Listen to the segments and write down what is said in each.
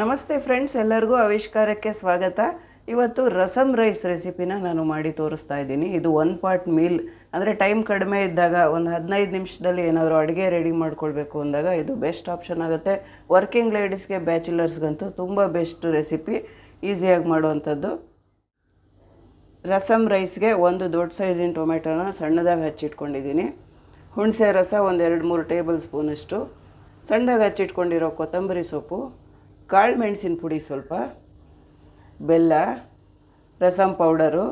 ನಮಸ್ತೆ ಫ್ರೆಂಡ್ಸ್, ಎಲ್ಲರಿಗೂ ಆವಿಷ್ಕಾರಕ್ಕೆ ಸ್ವಾಗತ. ಇವತ್ತು ರಸಮ್ ರೈಸ್ ರೆಸಿಪಿನ ನಾನು ಮಾಡಿ ತೋರಿಸ್ತಾ ಇದ್ದೀನಿ. ಇದು ಒನ್ ಪಾರ್ಟ್ ಮೀಲ್ ಅಂದರೆ ಟೈಮ್ ಕಡಿಮೆ ಇದ್ದಾಗ ಒಂದು ಹದಿನೈದು ನಿಮಿಷದಲ್ಲಿ ಏನಾದರೂ ಅಡುಗೆ ರೆಡಿ ಮಾಡ್ಕೊಳ್ಬೇಕು ಅಂದಾಗ ಇದು ಬೆಸ್ಟ್ ಆಪ್ಷನ್ ಆಗುತ್ತೆ. ವರ್ಕಿಂಗ್ ಲೇಡೀಸ್ಗೆ ಬ್ಯಾಚುಲರ್ಸ್ಗಂತೂ ತುಂಬ ಬೆಸ್ಟ್ ರೆಸಿಪಿ ಈಸಿಯಾಗಿ ಮಾಡುವಂಥದ್ದು. ರಸಮ್ ರೈಸ್ಗೆ ಒಂದು ದೊಡ್ಡ ಸೈಜಿನ ಟೊಮೆಟೊನ ಸಣ್ಣದಾಗಿ ಹಚ್ಚಿಟ್ಕೊಂಡಿದ್ದೀನಿ. ಹುಣಸೆ ರಸ ಒಂದು ಎರಡು ಮೂರು ಟೇಬಲ್ ಸ್ಪೂನಷ್ಟು ಸಣ್ಣದಾಗಿ ಹಚ್ಚಿಟ್ಕೊಂಡಿರೋ ಕೊತ್ತಂಬರಿ ಸೊಪ್ಪು. ಕಾಳು ಮೆಣಸಿನ ಪುಡಿ ಸ್ವಲ್ಪ, ಬೆಲ್ಲ, ರಸಂ ಪೌಡರು,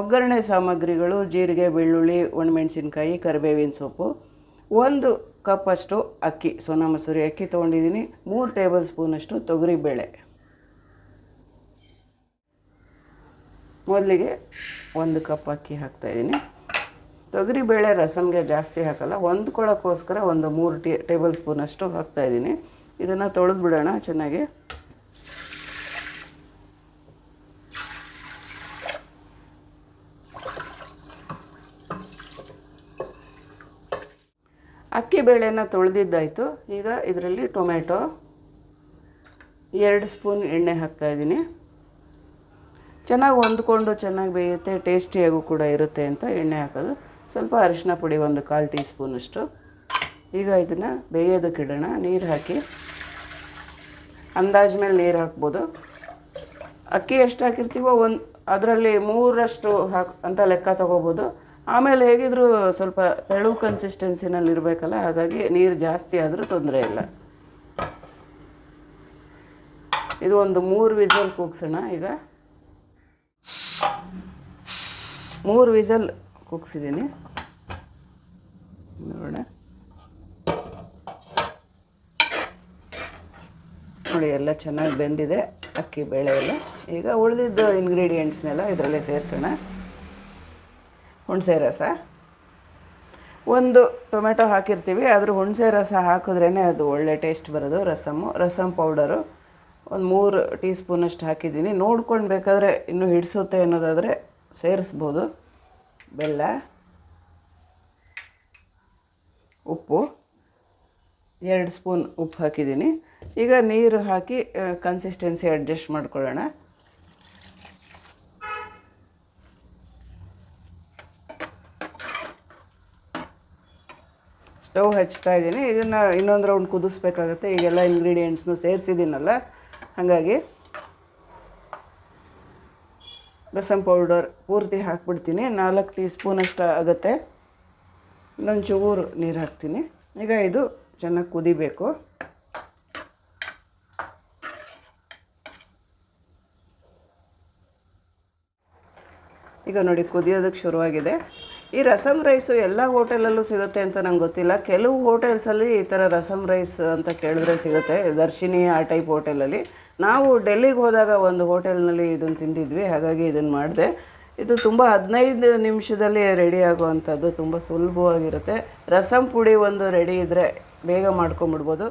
ಒಗ್ಗರಣೆ ಸಾಮಗ್ರಿಗಳು, ಜೀರಿಗೆ, ಬೆಳ್ಳುಳ್ಳಿ, ಒಣಮೆಣಸಿನ್ಕಾಯಿ, ಕರಿಬೇವಿನ ಸೊಪ್ಪು, ಒಂದು ಕಪ್ಪಷ್ಟು ಅಕ್ಕಿ, ಸೋನಾ ಮಸೂರಿ ಅಕ್ಕಿ ತೊಗೊಂಡಿದ್ದೀನಿ, ಮೂರು ಟೇಬಲ್ ಸ್ಪೂನಷ್ಟು ತೊಗರಿಬೇಳೆ ಮೊದಲಿಗೆ ಒಂದು ಕಪ್ ಅಕ್ಕಿ ಹಾಕ್ತಾಯಿದ್ದೀನಿ ತೊಗರಿಬೇಳೆ ರಸಮ್ಗೆ ಜಾಸ್ತಿ ಹಾಕಲ್ಲ ಹೊಂದ್ಕೊಳ್ಳೋಕ್ಕೋಸ್ಕರ ಒಂದು ಮೂರು ಟೇ, ಟೇಬಲ್ ಸ್ಪೂನಷ್ಟು ಹಾಕ್ತಾಯಿದ್ದೀನಿ ಇದನ್ನು ತೊಳೆದು ಬಿಡೋಣ ಚೆನ್ನಾಗಿ. ಅಕ್ಕಿ ಬೇಳೆನ ತೊಳೆದಿದ್ದಾಯಿತು. ಈಗ ಇದರಲ್ಲಿ ಟೊಮೆಟೊ ಎರಡು ಸ್ಪೂನ್ ಎಣ್ಣೆ ಹಾಕ್ತಾಯಿದ್ದೀನಿ ಚೆನ್ನಾಗಿ ಹೊಂದ್ಕೊಂಡು ಚೆನ್ನಾಗಿ ಬೇಯುತ್ತೆ, ಟೇಸ್ಟಿಯಾಗೂ ಕೂಡ ಇರುತ್ತೆ ಅಂತ ಎಣ್ಣೆ ಹಾಕೋದು. ಸ್ವಲ್ಪ ಅರಿಶಿನ ಪುಡಿ ಒಂದು ಕಾಲು ಟೀ ಸ್ಪೂನಷ್ಟು ಈಗ ಇದನ್ನು ಬೇಯೋದಕ್ಕೆ ಇಡೋಣ. ನೀರು ಹಾಕಿ ಅಂದಾಜು ಮೇಲೆ ನೀರು ಹಾಕ್ಬೋದು. ಅಕ್ಕಿ ಎಷ್ಟು ಹಾಕಿರ್ತೀವೋ ಒಂದು ಅದರಲ್ಲಿ ಮೂರಷ್ಟು ಹಾಕಿ ಅಂತ ಲೆಕ್ಕ ತೊಗೋಬೋದು. ಆಮೇಲೆ ಹೇಗಿದ್ರು ಸ್ವಲ್ಪ ತೆಳು ಕನ್ಸಿಸ್ಟೆನ್ಸಿನಲ್ಲಿ ಇರಬೇಕಲ್ಲ ಹಾಗಾಗಿ ನೀರು ಜಾಸ್ತಿ ಆದರೂ ತೊಂದರೆ ಇಲ್ಲ. ಇದು ಒಂದು ಮೂರು ವಿಸಲ್ ಕುಗ್ಸೋಣ ಈಗ. ಮೂರು ವಿಸಲ್ ಕುಗ್ಸಿದ್ದೀನಿ. ನೋಡೋಣ. ನೋಡಿ, ಎಲ್ಲ ಚೆನ್ನಾಗಿ ಬೆಂದಿದೆ, ಅಕ್ಕಿ ಬೇಳೆ ಎಲ್ಲ. ಈಗ ಉಳಿದಿದ್ದು ಇಂಗ್ರೀಡಿಯೆಂಟ್ಸ್ನೆಲ್ಲ ಇದರಲ್ಲೇ ಸೇರಿಸೋಣ. ಹುಣಸೆ ರಸ. ಒಂದು ಟೊಮೆಟೊ ಹಾಕಿರ್ತೀವಿ, ಆದರೂ ಹುಣಸೆ ರಸ ಹಾಕಿದ್ರೇ ಅದು ಒಳ್ಳೆ ಟೇಸ್ಟ್ ಬರೋದು, ರಸಮ್ಮು. ರಸಮ್ ಪೌಡರು ಒಂದು ಮೂರು ಟೀ ಸ್ಪೂನಷ್ಟು ಹಾಕಿದ್ದೀನಿ. ನೋಡ್ಕೊಂಡು ಬೇಕಾದರೆ ಇನ್ನೂ ಹಿಡಿಸುತ್ತೆ ಅನ್ನೋದಾದರೆ ಸೇರಿಸ್ಬೋದು. ಬೆಲ್ಲ, ಉಪ್ಪು, ಎರಡು ಸ್ಪೂನ್ ಉಪ್ಪು ಹಾಕಿದ್ದೀನಿ. ಈಗ ನೀರು ಹಾಕಿ ಕನ್ಸಿಸ್ಟೆನ್ಸಿ ಅಡ್ಜಸ್ಟ್ ಮಾಡ್ಕೊಳ್ಳೋಣ. ಸ್ಟವ್ ಹಚ್ತಾ ಇದ್ದೀನಿ. ಇದನ್ನು ಇನ್ನೊಂದು ರೌಂಡ್ ಕುದಿಸ್ಬೇಕಾಗುತ್ತೆ. ಈಗೆಲ್ಲ ಇಂಗ್ರೀಡಿಯೆಂಟ್ಸ್ನು ಸೇರಿಸಿದ್ದೀನಲ್ಲ, ಹಾಗಾಗಿ ರಸಂ ಪೌಡರ್ ಪೂರ್ತಿ ಹಾಕ್ಬಿಡ್ತೀನಿ. ನಾಲ್ಕು ಟೀ ಸ್ಪೂನಷ್ಟು ಆಗುತ್ತೆ. ಇನ್ನೊಂದು ಚೂರು ನೀರು ಹಾಕ್ತೀನಿ. ಈಗ ಇದು ಚೆನ್ನಾಗಿ ಕುದಿಬೇಕು. ಈಗ ನೋಡಿ ಕುದಿಯೋದಕ್ಕೆ ಶುರುವಾಗಿದೆ. ಈ ರಸಮ್ ರೈಸು ಎಲ್ಲ ಹೋಟೆಲಲ್ಲೂ ಸಿಗುತ್ತೆ ಅಂತ ನಂಗೆ ಗೊತ್ತಿಲ್ಲ. ಕೆಲವು ಹೋಟೆಲ್ಸಲ್ಲಿ ಈ ಥರ ರಸಮ್ ರೈಸ್ ಅಂತ ಕೇಳಿದ್ರೆ ಸಿಗುತ್ತೆ. ದರ್ಶಿನಿ ಆ ಟೈಪ್ ಹೋಟೆಲಲ್ಲಿ. ನಾವು ಡೆಲ್ಲಿಗೆ ಹೋದಾಗ ಒಂದು ಹೋಟೆಲ್ನಲ್ಲಿ ಇದನ್ನು ತಿಂದಿದ್ವಿ, ಹಾಗಾಗಿ ಇದನ್ನು ಮಾಡಿದೆ. ಇದು ತುಂಬ ಹದಿನೈದು ನಿಮಿಷದಲ್ಲಿ ರೆಡಿ ಆಗುವಂಥದ್ದು, ತುಂಬ ಸುಲಭವಾಗಿರುತ್ತೆ. ರಸಮ್ ಪುಡಿ ಒಂದು ರೆಡಿ ಇದ್ದರೆ ಬೇಗ ಮಾಡ್ಕೊಂಬಿಡ್ಬೋದು.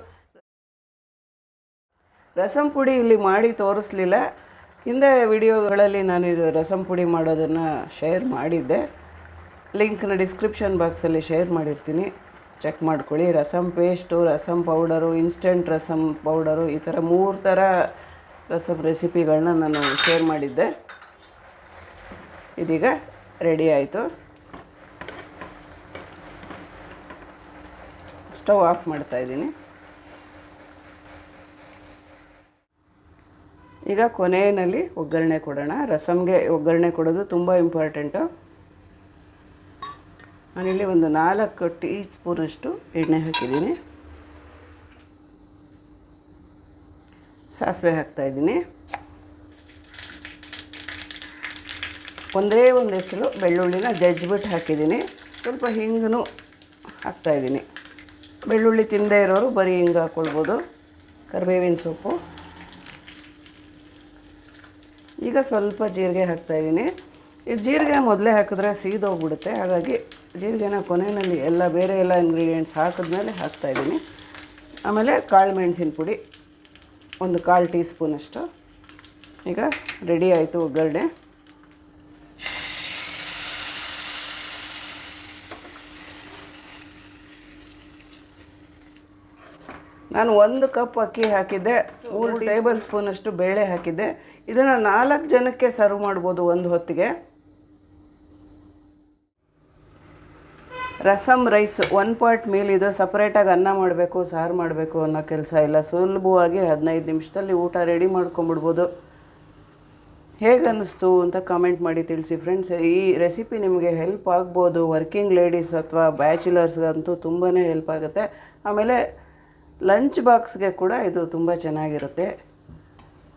ರಸಮ್ ಪುಡಿ ಇಲ್ಲಿ ಮಾಡಿ ತೋರಿಸ್ಲಿಲ್ಲ. ಹಿಂದೆ ವಿಡಿಯೋಗಳಲ್ಲಿ ನಾನು ರಸಮ್ ಪುಡಿ ಮಾಡೋದನ್ನು ಶೇರ್ ಮಾಡಿದ್ದೆ. ಲಿಂಕ್ನ ಡಿಸ್ಕ್ರಿಪ್ಷನ್ ಬಾಕ್ಸಲ್ಲಿ ಶೇರ್ ಮಾಡಿರ್ತೀನಿ. ಚೆಕ್ ಮಾಡ್ಕೊಳ್ಳಿ. Rasam paste rasam powder, instant rasam powder, ಈ ಥರ ಮೂರು ಥರ ರಸಮ್ ರೆಸಿಪಿಗಳನ್ನ ನಾನು ಶೇರ್ ಮಾಡಿದ್ದೆ. ಇದೀಗ ರೆಡಿ ಆಯಿತು. ಸ್ಟವ್ ಆಫ್ ಮಾಡ್ತಾ ಇದ್ದೀನಿ. ಈಗ ಕೊನೆಯಲ್ಲಿ ಒಗ್ಗರಣೆ ಕೊಡೋಣ. ರಸಮ್ಗೆ ಒಗ್ಗರಣೆ ಕೊಡೋದು ತುಂಬ ಇಂಪಾರ್ಟೆಂಟು. ನಾನಿಲ್ಲಿ ಒಂದು ನಾಲ್ಕು ಟೀ ಸ್ಪೂನಷ್ಟು ಎಣ್ಣೆ ಹಾಕಿದ್ದೀನಿ. ಸಾಸಿವೆ ಹಾಕ್ತಾಯಿದ್ದೀನಿ ಒಂದೇ ಒಂದು ಹೆಸರು ಬೆಳ್ಳುಳ್ಳಿನ ಜಜ್ಜಿಬಿಟ್ಟು ಹಾಕಿದ್ದೀನಿ. ಸ್ವಲ್ಪ ಹಿಂಗೂ ಹಾಕ್ತಾಯಿದ್ದೀನಿ ಬೆಳ್ಳುಳ್ಳಿ ತಿಂದೇ ಇರೋರು ಬರೀ ಹಿಂಗೆ ಹಾಕ್ಕೊಳ್ಬೋದು ಕರಿಬೇವಿನ ಸೊಪ್ಪು. ಈಗ ಸ್ವಲ್ಪ ಜೀರಿಗೆ ಹಾಕ್ತಾಯಿದ್ದೀನಿ ಈ ಜೀರಿಗೆ ಮೊದಲೇ ಹಾಕಿದ್ರೆ ಸೀದೋಗ್ಬಿಡುತ್ತೆ. ಹಾಗಾಗಿ ಜೀರಿಗೆನ ಕೊನೆಯಲ್ಲಿ ಎಲ್ಲ ಬೇರೆ ಎಲ್ಲ ಇಂಗ್ರೀಡಿಯೆಂಟ್ಸ್ ಹಾಕಿದ್ಮೇಲೆ ಹಾಕ್ತಾಯಿದ್ದೀನಿ ಆಮೇಲೆ ಕಾಳು ಮೆಣಸಿನ ಪುಡಿ, ಒಂದು ಕಾಲು ಟೀ ಸ್ಪೂನಷ್ಟು ಈಗ ರೆಡಿ ಆಯಿತು ಒಗ್ಗರಣೆ. ನಾನು ಒಂದು ಕಪ್ ಅಕ್ಕಿ ಹಾಕಿದ್ದೆ, ಮೂರು ಟೇಬಲ್ ಸ್ಪೂನಷ್ಟು ಬೇಳೆ ಹಾಕಿದ್ದೆ. ಇದನ್ನು ನಾಲ್ಕು ಜನಕ್ಕೆ ಸರ್ವ್ ಮಾಡ್ಬೋದು ಒಂದು ಹೊತ್ತಿಗೆ. Rasam rice one pot meal ಇದು ಸಪ್ರೇಟಾಗಿ ಅನ್ನ ಮಾಡಬೇಕು, ಸಾರು ಮಾಡಬೇಕು ಅನ್ನೋ ಕೆಲಸ ಇಲ್ಲ. ಸುಲಭವಾಗಿ ಹದಿನೈದು ನಿಮಿಷದಲ್ಲಿ ಊಟ ರೆಡಿ ಮಾಡ್ಕೊಂಬಿಡ್ಬೋದು. ಹೇಗೆ ಅನ್ನಿಸ್ತು ಅಂತ ಕಾಮೆಂಟ್ ಮಾಡಿ ತಿಳಿಸಿ ಫ್ರೆಂಡ್ಸ್ ಈ ರೆಸಿಪಿ ನಿಮಗೆ ಹೆಲ್ಪ್ ಆಗ್ಬೋದು. ವರ್ಕಿಂಗ್ ಲೇಡೀಸ್ ಅಥವಾ ಬ್ಯಾಚುಲರ್ಸ್ಗಂತೂ ತುಂಬಾ ಹೆಲ್ಪ್ ಆಗುತ್ತೆ. ಆಮೇಲೆ ಲಂಚ್ ಬಾಕ್ಸ್ಗೆ ಕೂಡ ಇದು ತುಂಬ ಚೆನ್ನಾಗಿರುತ್ತೆ.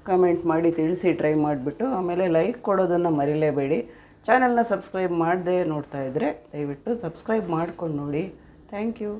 ಕಮೆಂಟ್ ಮಾಡಿ ತಿಳಿಸಿ ಟ್ರೈ ಮಾಡಿಬಿಟ್ಟು. ಆಮೇಲೆ ಲೈಕ್ ಕೊಡೋದನ್ನು ಮರಿಲೇಬೇಡಿ. ಚಾನಲ್ನ ಸಬ್ಸ್ಕ್ರೈಬ್ ಮಾಡದೆ ನೋಡ್ತಾ ಇದ್ದರೆ ದಯವಿಟ್ಟು ಸಬ್ಸ್ಕ್ರೈಬ್ ಮಾಡ್ಕೊಂಡು ನೋಡಿ. Thank you